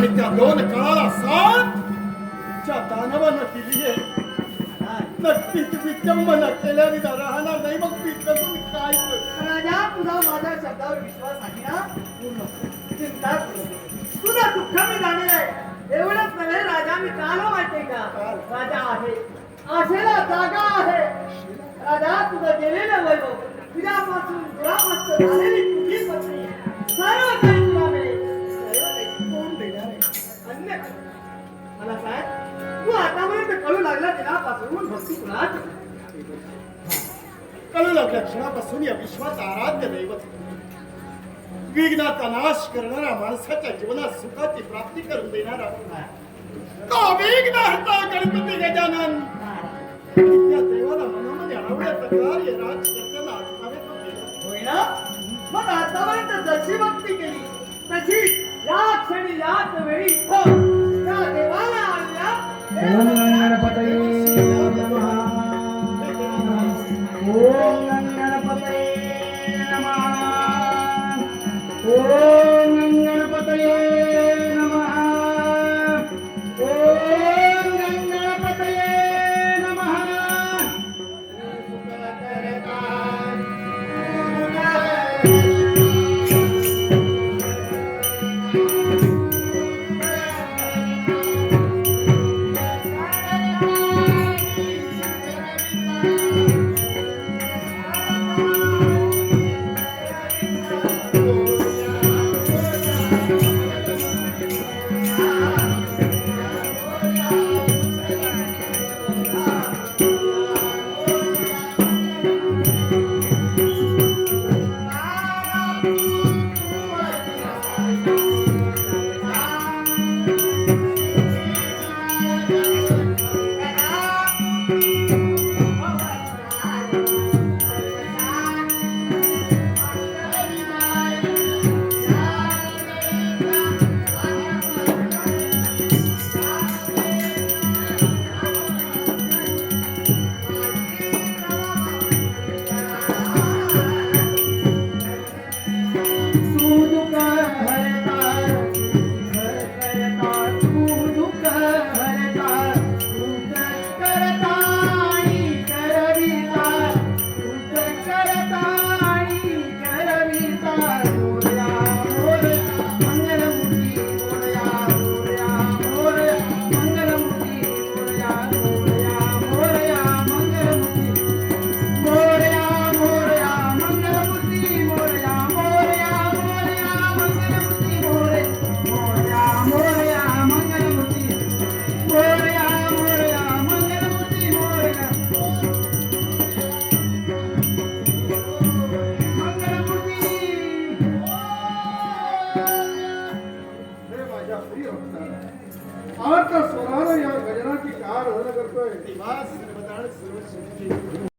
आणि त्या दोन काळाला साथ ज्या दानवानं दिली आहे नक्कीच विटंबना केल्याने ना राहणार नाही मग मी कसून काय करू? राजा तुझा माझ्या शब्दावर विश्वास आहे ना पूर्ण चिंता. तुझं दुःख मी जाणील आहे एवढंच नव्हे राजा मी काल माहितीये का राजा आहे आशेला जागा आहे राजा तुझं गेलेलं वैभव तुझ्यापासून दिनापासून भक्ती कुणाच कळू लागल्या क्षणापासून या विश्वात आराध्य दैवत। विघ्नाचा नाश करणारा माणसाच्या जीवनात सुखाची प्राप्ती करून देणारा हरता गणपती गजानन। त्या देवाला मनामध्ये आवडत कार्य राज करताना आठवावे तो केलं. होय ना? मग आतापर्यंत जशी भक्ती केली तशी या क्षणी याच वेळी इथं त्या देवाला आणल्या Música स्वरानं या गजनाची कार हरण करतोय